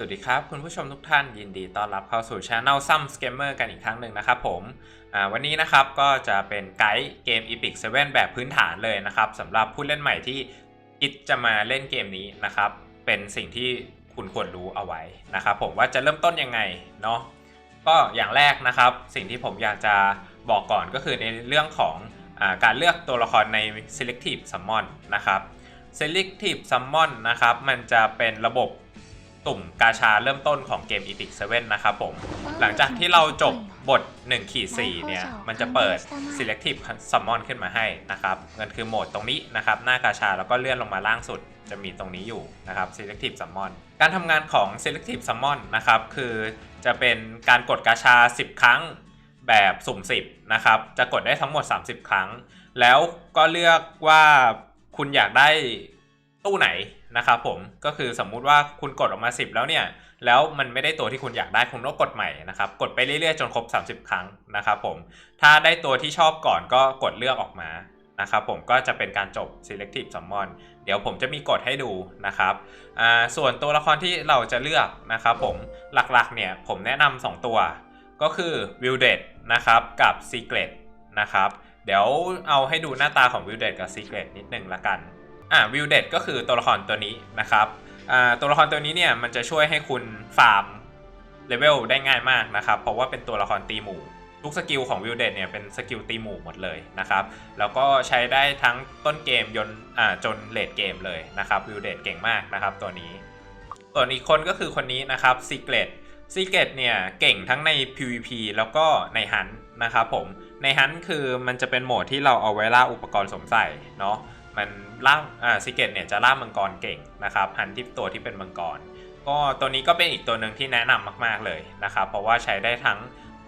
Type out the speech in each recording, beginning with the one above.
สวัสดีครับ คุณผู้ชมทุกท่านยินดีต้อนรับเข้าสู่ช anel ซัมสเกมเมอร์กันอีกครั้งหนึ่งนะครับผมวันนี้นะครับก็จะเป็นไกด์เกม Epic 7 แบบพื้นฐานเลยนะครับสำหรับผู้เล่นใหม่ที่คิดจะมาเล่นเกมนี้นะครับ เป็นสิ่งที่คุณควรรู้เอาไว้นะครับผมว่าจะเริ่มต้นยังไงเนาะก็อย่างแรกนะครับ สิ่งที่ผมอยากจะบอกก่อนก็คือในเรื่องของอการเลือกตัวละครใน selective summon นะครับ selective summon นะครับมันจะเป็นระบบ ตุ่มกาชาเริ่มต้นของเกม Epic 7 นะครับผม หลังจากที่เราจบบท1ขีด4เนี่ย มันจะเปิด selective summon ขึ้นมาให้นะครับมันคือโหมดตรงนี้นะครับ หน้ากาชาแล้วก็เลื่อนลงมาล่างสุดจะมีตรงนี้อยู่นะครับ selective summon การทำงานของ selective summon นะครับ คือจะเป็นการกดกาชา 10 ครั้งแบบสุ่ม 10 นะครับ จะกดได้ทั้งหมด 30 ครั้ง แล้วก็เลือกว่าคุณอยากได้ตู้ไหน นะครับผมก็คือสมมุติว่าคุณกดออกมา 10 แล้วเนี่ย แล้วมันไม่ได้ตัวที่คุณอยากได้คุณก็กดใหม่นะครับกดไปเรื่อยๆจนครบ 30 ครั้งนะครับผมถ้าได้ตัวที่ชอบก่อนก็กดเลือกออกมานะครับผมก็จะเป็นการจบ selective summon เดี๋ยวผมจะมีกดให้ดูนะครับส่วนตัวละครที่เราจะเลือกนะครับผมหลักๆเนี่ยผมแนะนำ2ตัว ก็คือ w i l d e d นะครับกับ Secret นะครับเดี๋ยวเอาให้ดูหน้าตาของ w i l d e d กับ Secret นิดนึงละกัน อ่าวิวเด็ดก็คือตัวละครตัวนี้นะครับอ่าตัวละครตัวนี้เนี่ยมันจะช่วยให้คุณฟาร์มเลเวลได้ง่ายมากนะครับ เพราะว่าเป็นตัวละครตีหมู่ทุกสกิลของวิวเดดเนี่ยเป็นสกิลตีหมู่หมดเลยนะครับ แล้วก็ใช้ได้ทั้งต้นเกมยนอ่าจนเลดเกมเลยนะครับวิวเดดเก่งมากนะครับตัวนี้ ส่วนอีกคนก็คือคนนี้นะครับซีเกตซีเกตเนี่ยเก่งทั้งใน PVP แล้วก็ในฮันนะครับผมในฮันคือมันจะเป็นโหมดที่เราเอาไว้ล่าอุปกรณ์สมใส่เนาะ มันล่าอ่าซิเกตเนี่ยจะล่ามังกรเก่งนะครับฮันที่ตัวที่เป็นมังกร ก็ตัวนี้ก็เป็นอีกตัวหนึ่งที่แนะนำมาก ๆเลยนะครับ เพราะว่าใช้ได้ทั้ง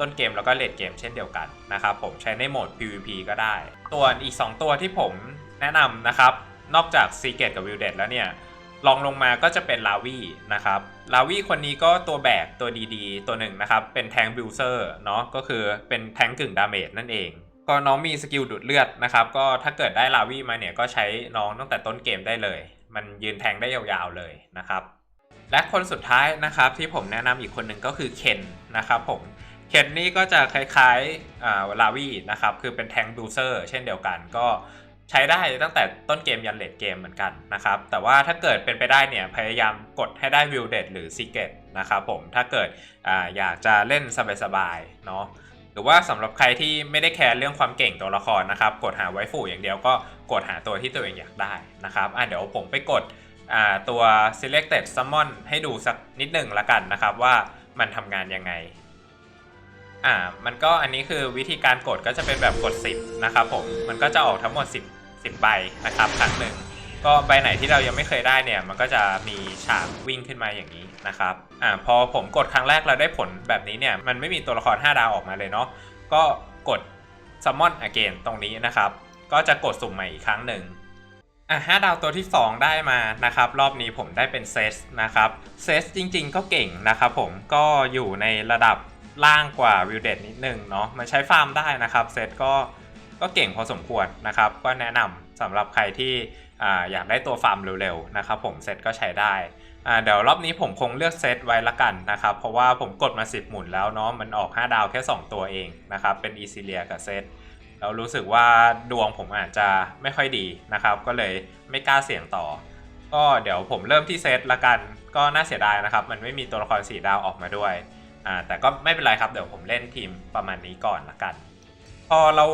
ต้นเกมแล้วก็เลดเกมเช่นเดียวกันนะครับผมใช้ในโหมด PVP ก็ได้ ตัวอีก 2 ตัวที่ผมแนะนำนะครับ นอกจากซีเกตกับวิลเดแล้วเนี่ยลองลงมาก็จะเป็นลาวีนะครับลาวีคนนี้ก็ตัวแบกตัวดีๆ ตัวหนึ่งนะครับ เป็นแทงบิลเซอร์เนาะก็คือเป็นแทงกึ่งดาเมจนั่นเอง ก็น้องมีสกิลดูดเลือดนะครับ ก็ถ้าเกิดได้ลาวีมาเนี่ยก็ใช้น้องตั้งแต่ต้นเกมได้เลย มันยืนแทงได้ยาวๆเลยนะครับ และคนสุดท้ายนะครับที่ผมแนะนำอีกคนหนึ่งก็คือเคนนะครับผมเคนนี่ก็จะคล้ายๆลาวีนะครับ คือเป็นแทงบิลเซอร์เช่นเดียวกันก็ใช้ได้ตั้งแต่ต้นเกมยันเลดเกมเหมือนกันนะครับ แต่ว่าถ้าเกิดเป็นไปได้เนี่ยพยายามกดให้ได้วิวเดดหรือซีเก็ตนะครับผมถ้าเกิดออยากจะเล่นสบายๆเนาะ รือว่าสำหรับใครที่ไม่ได้แคร์เรื่องความเก่งตัวละครนะครับกดหาไวฟูอย่างเดียวก็กดหาตัวที่ตัวเองอยากได้นะครับอะเดี๋ยวผมไปกดอ่าตัว selected summon ให้ดูสักนิดหนึ่งละกันนะครับว่ามันทำงานยังไงอ่ามันก็อันนี้คือวิธีการกดก็จะเป็นแบบกด 10 นะครับผม มันก็จะออกทั้งหมด 10 10ใบนะครับครั้งหนึ่ง ก็ใบไหนที่เรายังไม่เคยได้เนี่ยมันก็จะมีฉากวิ่งขึ้นมาอย่างนี้นะครับอ่าพอผมกดครั้งแรกเราได้ผลแบบนี้เนี่ยมันไม่มีตัวละคร 5 ดาวออกมาเลยเนาะก็กด summon again ตรงนี้นะครับ ก็จะกดสุ่มใหม่อีกครั้งหนึ่งอะห้าดาวตัวที่ 2 ได้มานะครับ รอบนี้ผมได้เป็นเซสนะครับเซสจริงๆ ก็เก่งนะครับผมก็อยู่ในระดับล่างกว่าวิวเดดนิดนึงเนาะมันใช้ฟาร์มได้นะครับเซตก็ก็เก่งพอสมควรนะครับ ก็แนะนำ สำหรับใครที่ออยากได้ตัวฟาร์มเร็วๆนะครับผมเซตก็ใช้ได้เดี๋ยวรอบนี้ผมคงเลือกเซตไว้ละกันนะครับ เพราะว่าผมกดมา 10 หมุนแล้วเนาะมันออก 5 ดาวแค่ 2 ตัวเองนะครับ เป็นอีซิเลียกับเซตแล้วรู้สึกว่าดวงผมอาจจะไม่ค่อยดีนะครับ ก็เลยไม่กล้าเสี่ยงต่อ ก็เดี๋ยวผมเริ่มที่เซตละกัน ก็น่าเสียดายนะครับ มันไม่มีตัวละครสีดาวออกมาด้วยแต่ก็ไม่เป็นไรครับเดี๋ยวผมเล่นทีมประมาณนี้ก่อนละกัน พอเรา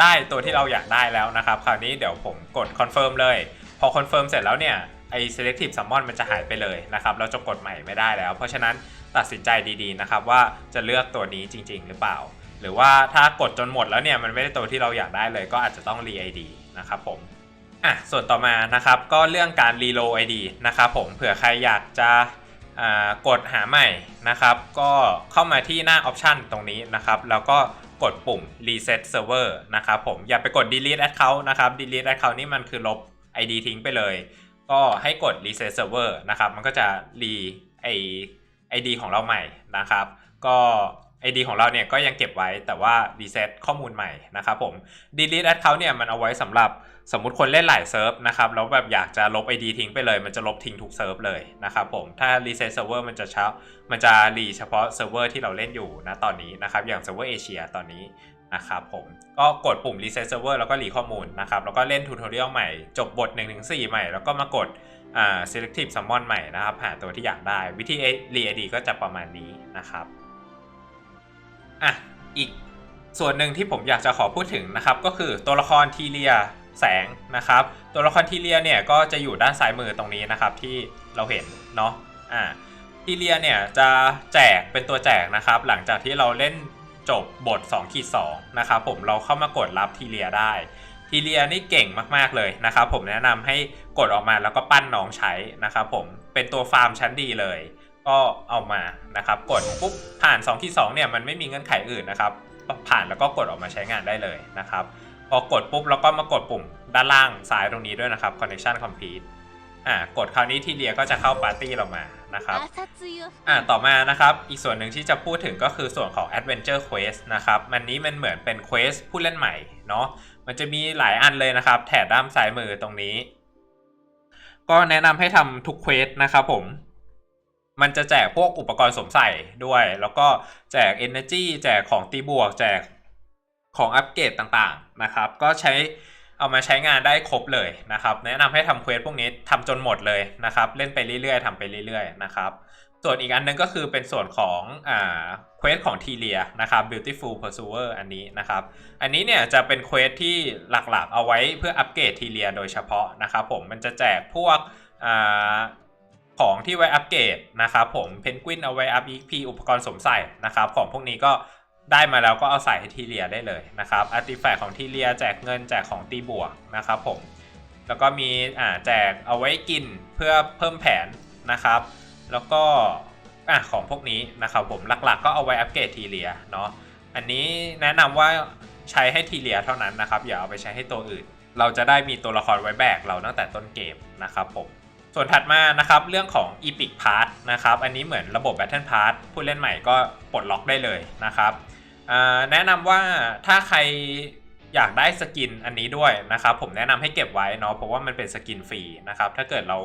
ได้ตัวที่เราอยากได้แล้วนะครับ คราวนี้เดี๋ยวผมกดคอนเฟิร์มเลย พอคอนเฟิร์มเสร็จแล้วเนี่ยไอ้ selective summon มันจะหายไปเลยนะครับ เราจะกดใหม่ไม่ได้แล้ว เพราะฉะนั้นตัดสินใจดีๆนะครับว่าจะเลือกตัวนี้จริง ๆ หรือเปล่า หรือว่าถ้ากดจนหมดแล้วเนี่ยมันไม่ได้ตัวที่เราอยากได้เลย ก็อาจจะต้องรี ID นะครับผมอะส่วนต่อมานะครับก็เรื่องการรีโล ID นะครับผมเผื่อใครอยากจะกดหาใหม่นะครับ ก็เข้ามาที่หน้า Option ตรงนี้นะครับ แล้วก็ กดปุ่ม Reset Server นะครับผมอย่าไปกด Delete Account นะครับ Delete Account นี่มันคือลบ ID ทิ้งไปเลย ก็ให้กด Reset Server นะครับ มันก็จะรีไอ ID ของเราใหม่นะครับ ก็ ID ของเราเนี่ยก็ยังเก็บไว้แต่ว่ารีเซ็ตข้อมูลใหม่นะครับผม delete account เนี่ยมันเอาไว้สำหรับสมมุติคนเล่นหลายเซิร์ฟนะครับแล้วแบบอยากจะลบ ID ทิ้งไปเลย มันจะลบทิ้งทุกเซิร์ฟเลยนะครับผมถ้า reset server มันจะเช้ามันจะรีเฉพาะเซิร์ฟเวอร์ที่เราเล่นอยู่นะตอนนี้นะครับอย่างเซิร์ฟเวอร์เอเชียตอนนี้นะครับผมก็กดปุ่ม reset server แล้วก็รีข้อมูลนะครับแล้วก็เล่นทูตอเรียลใหม่ จบบท 1-4 ใหม่ แล้วก็มากดอ่า selective summon ใหม่นะครับ หาตัวที่อยากได้วิธี re ID ก็จะประมาณนี้นะครับ อะอีกส่วนหนึ่งที่ผมอยากจะขอพูดถึงนะครับ ก็คือตัวละครทีเลียแสงนะครับ ตัวละครทีเลียเนี่ยก็จะอยู่ด้านซ้ายมือตรงนี้นะครับที่เราเห็นเนาะอ่าทีเลียเนี่ยจะแจกเป็นตัวแจกนะครับ หลังจากที่เราเล่นจบบท2ขีด2นะครับผมเราเข้ามากดรับทีเลียได้ทีเลียนี่เก่งมากๆเลยนะครับ ผมแนะนำให้กดออกมาแล้วก็ปั้นน้องใช้นะครับผมเป็นตัวฟาร์มชั้นดีเลย ก็เอามานะครับ กดปุ๊บผ่าน2ขีด2เนี่ยมันไม่มีเงื่อนไขอื่นนะครับผ่านแล้วก็กดออกมาใช้งานได้เลยนะครับพอกดปุ๊บแล้วก็มากดปุ่มด้านล่างซ้ายตรงนี้ด้วยนะครับ connection complete อ่ากดคราวนี้ทีเดียก็จะเข้าปาร์ตี้เรามานะครับอ่าต่อมานะครับ อีกส่วนหนึ่งที่จะพูดถึงก็คือส่วนของ Adventure Quest นะครับมันนี้มันเหมือนเป็น Quest ผู้เล่นใหม่เนาะมันจะมีหลายอันเลยนะครับ แถบด้านซ้ายมือตรงนี้ ก็แนะนำให้ทำทุก Quest นะครับผม มันจะแจกพวกอุปกรณ์สวมใส่ด้วย แล้วก็แจก Energy แจกของตีบวก แจกของอัปเกรดต่างๆนะครับ ก็ใช้เอามาใช้งานได้ครบเลยนะครับ แนะนำให้ทำเควสพวกนี้ทำจนหมดเลยนะครับ เล่นไปเรื่อยๆทำไปเรื่อยๆนะครับ ส่วนอีกอันหนึงก็คือเป็นส่วนของอ่าเควสของทีเลียนะครับ Beautiful Pursuer อันนี้นะครับ อันนี้เนี่ยจะเป็นเควสที่หลักๆ เอาไว้เพื่ออัปเกรดทีเลียโดยเฉพาะนะครับผมมันจะแจกพวกอ่า ของที่ไว้อัปเกรดนะครับผมเพนกวินเอาไว้อัพ EP อุปกรณ์สมใส่นะครับของพวกนี้ก็ได้มาแล้วก็เอาใส่ให้ทีเลียได้เลยนะครับอาร์ติแฟกของทีเลียแจกเงินแจกของตีบวกนะครับผมแล้วก็มีอ่าแจกเอาไว้กินเพื่อเพิ่มแผนนะครับ แล้วก็อะของพวกนี้นะครับผมหลักๆ ก็เอาไว้อัปเกรดทีเลียเนาะอันนี้แนะนำว่าใช้ให้ทีเลียเท่านั้นนะครับอย่าเอาไปใช้ให้ตัวอื่น เราจะได้มีตัวละครไว้แบกเราตั้งแต่ต้นเกมนะครับผม ส่วนถัดมานะครับเรื่องของ Epic Pass นะครับอันนี้เหมือนระบบ Battle Pass ผู้เล่นใหม่ก็ปลดล็อกได้เลยนะครับแนะนำว่าถ้าใครอยากได้สกินอันนี้ด้วยนะครับผมแนะนำให้เก็บไว้เนาะเพราะว่ามันเป็นสกินฟรีนะครับถ้าเกิดเรา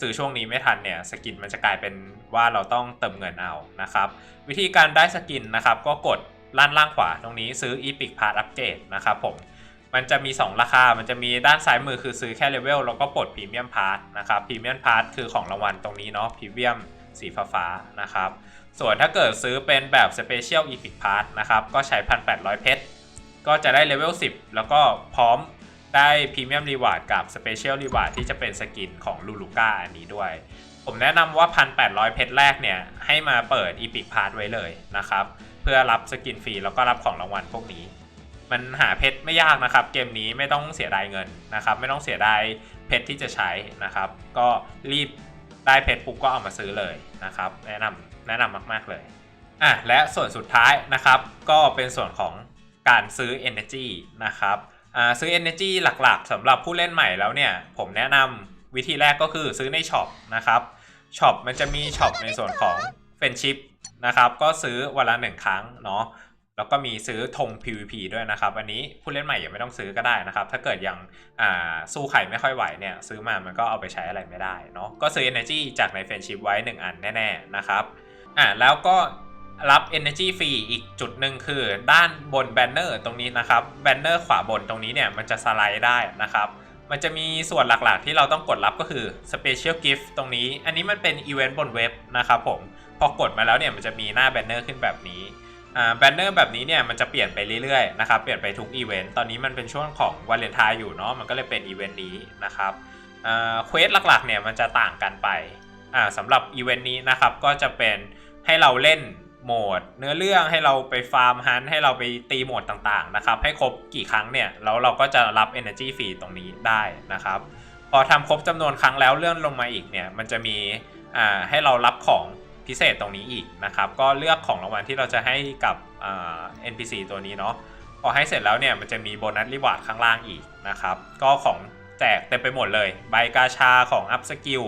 ซื้อช่วงนี้ไม่ทันเนี่ยสกินมันจะกลายเป็นว่าเราต้องเติมเงินเอานะครับวิธีการได้สกินนะครับก็กดล่านล่างขวาตรงนี้ซื้อ Epic Pass Upgrade นะครับผม มันจะมี 2 ราคา มันจะมีด้านซ้ายมือคือซื้อแค่เลเวลแล้วก็ปลดพรีเมียมพาร์ทนะครับพรีเมียมพาร์ทคือของรางวัลตรงนี้เนาะพรีเมียมสีฟ้าๆนะครับ ส่วนถ้าเกิดซื้อเป็นแบบ Special Epic Pass นะครับ ก็ใช้ 1,800 เพชร ก็จะได้เลเวล 10 แล้วก็พร้อมได้พรีเมียมรีวาร์ดกับ Special Reward ที่จะเป็นสกินของลูลูก้าอันนี้ด้วย ผมแนะนำว่า 1,800 เพชรแรกเนี่ย ให้มาเปิด Epic Pass ไว้เลยนะครับ เพื่อรับสกินฟรีแล้วก็รับของรางวัลพวกนี้ มันหาเพชรไม่ยากนะครับ เกมนี้ไม่ต้องเสียดายเงินนะครับ ไม่ต้องเสียดายเพชรที่จะใช้นะครับ ก็รีบได้เพชรปุ๊บก็เอามาซื้อเลยนะครับ แนะนำแนะนำมาก ๆเลยอะและส่วนสุดท้ายนะครับ ก็เป็นส่วนของการซื้อ Energy นะครับซื้อ Energy หลักๆสำหรับผู้เล่นใหม่แล้วเนี่ย ผมแนะนำวิธีแรกก็คือซื้อในช็อปนะครับช็อปมันจะมีช็อปในส่วนของ f r i e n d s h i p นะครับ ก็ซื้อวันละหนึ่งครั้งเนาะ แล้วก็มีซื้อธง PVP ด้วยนะครับ อันนี้ผู้เล่นใหม่ยังไม่ต้องซื้อก็ได้นะครับ ถ้าเกิดยังสู้ไข่ไม่ค่อยไหวเนี่ยซื้อมามันก็เอาไปใช้อะไรไม่ได้เนาะ ก็ซื้อ Energy จากใน Friendship ไว้ 1 อันแน่ๆนะครับ อ่าแล้วก็รับ Energy ฟรีอีกจุดหนึ่งคือ ด้านบนแบนเนอร์ตรงนี้นะครับแบนเนอร์ขวาบนตรงนี้เนี่ยมันจะสไลด์ได้นะครับมันจะมีส่วนหลักๆที่เราต้องกดรับก็คือ Special Gift ตรงนี้ อันนี้มันเป็นอีเวนต์บนเว็บนะครับผม พอกดมาแล้วเนี่ยมันจะมีหน้าแบนเนอร์ขึ้นแบบนี้ แบนเนอร์แบบนี้เนี่ยมันจะเปลี่ยนไปเรื่อยๆนะครับเปลี่ยนไปทุกอีเวนต์ตอนนี้มันเป็นช่วงของวาเลนไทน์อยู่เนาะมันก็เลยเป็นอีเวนต์นี้นะครับเควสหลักๆเนี่ยมันจะต่างกันไปสำหรับอีเวนต์นี้นะครับก็จะเป็นให้เราเล่นโหมด เนื้อเรื่องให้เราไปฟาร์มฮันต์ให้เราไปตีโหมดต่างๆนะครับให้ครบกี่ครั้งเนี่ยแล้วเราก็จะรับ Energy ฟรีตรงนี้ได้นะครับพอทำครบจำนวนครั้งแล้วเลื่อนลงมาอีกเนี่ยมันจะมีให้เรารับของ พิเศษตรงนี้อีกนะครับ ก็เลือกของรางวัลที่เราจะให้กับอ่า NPC ตัวนี้เนาะพอให้เสร็จแล้วเนี่ยมันจะมีโบนัสรีวาร์ดข้างล่างอีกนะครับ ก็ของแจกเต็มไปหมดเลย ใบกาชาของอัพสกิล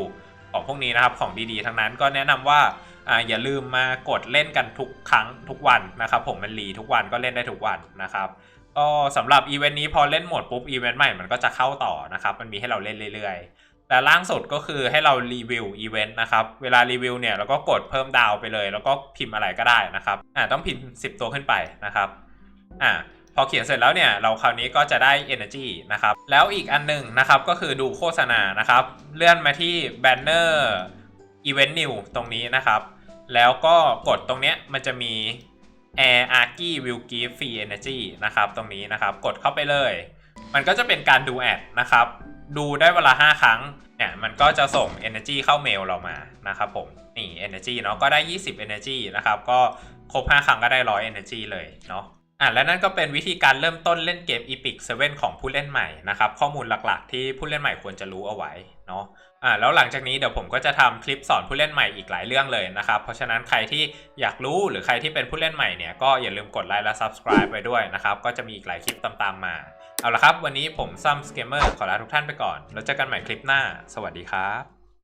ของพวกนี้นะครับของดีๆ ทั้งนั้นก็แนะนำว่าอ่าอย่าลืมมากดเล่นกันทุกครั้งทุกวันนะครับ ผมมันรีทุกวันก็เล่นได้ทุกวันนะครับก็สำหรับอีเวนต์นี้พอเล่นหมดปุ๊บอีเวนต์ใหม่มันก็จะเข้าต่อนะครับ มันมีให้เราเล่นเรื่อยๆ แต่ล่างสุดก็คือให้เรารีวิวอีเวนต์นะครับเวลารีวิวเนี่ยเราก็กดเพิ่มดาวไปเลย แล้วก็พิมพ์อะไรก็ได้นะครับอ่าต้องพิมพ์ 10 ตัวขึ้นไปนะครับอ่าพอเขียนเสร็จแล้วเนี่ยเราคราวนี้ก็จะได้ energy นะครับแล้วอีกอันหนึ่งนะครับก็คือดูโฆษณานะครับเลื่อนมาที่ banner event new ตรงนี้นะครับ แล้วก็กดตรงเนี้ยมันจะมี air argy will give free energy นะครับตรงนี้นะครับกดเข้าไปเลย มันก็จะเป็นการดูแอดนะครับ ดูได้เวลา 5 ครั้งเนี่ยมันก็จะส่ง energy เข้าเมลเรามานะครับผมนี่ energy เนาะก็ได้ 20 energy นะครับก็ครบ 5 ครั้งก็ได้ 100 energy เลยเนาะอะและนั่นก็เป็นวิธีการเริ่มต้นเล่นเกม Epic 7 ของผู้เล่นใหม่นะครับข้อมูลหลักๆ ที่ผู้เล่นใหม่ควรจะรู้เอาไว้เนาะอ่าแล้วหลังจากนี้เดี๋ยวผมก็จะทำคลิปสอนผู้เล่นใหม่อีกหลายเรื่องเลยนะครับ เพราะฉะนั้นใครที่อยากรู้หรือใครที่เป็นผู้เล่นใหม่เนี่ยก็อย่าลืมกดไลค์และ subscribe ไว้ด้วยนะครับ ก็จะมีอีกหลายคลิปตามๆมา เอาละครับ วันนี้ผมซัมสเกมเมอร์ขอลาทุกท่านไปก่อน แล้วเจอกันใหม่คลิปหน้า สวัสดีครับ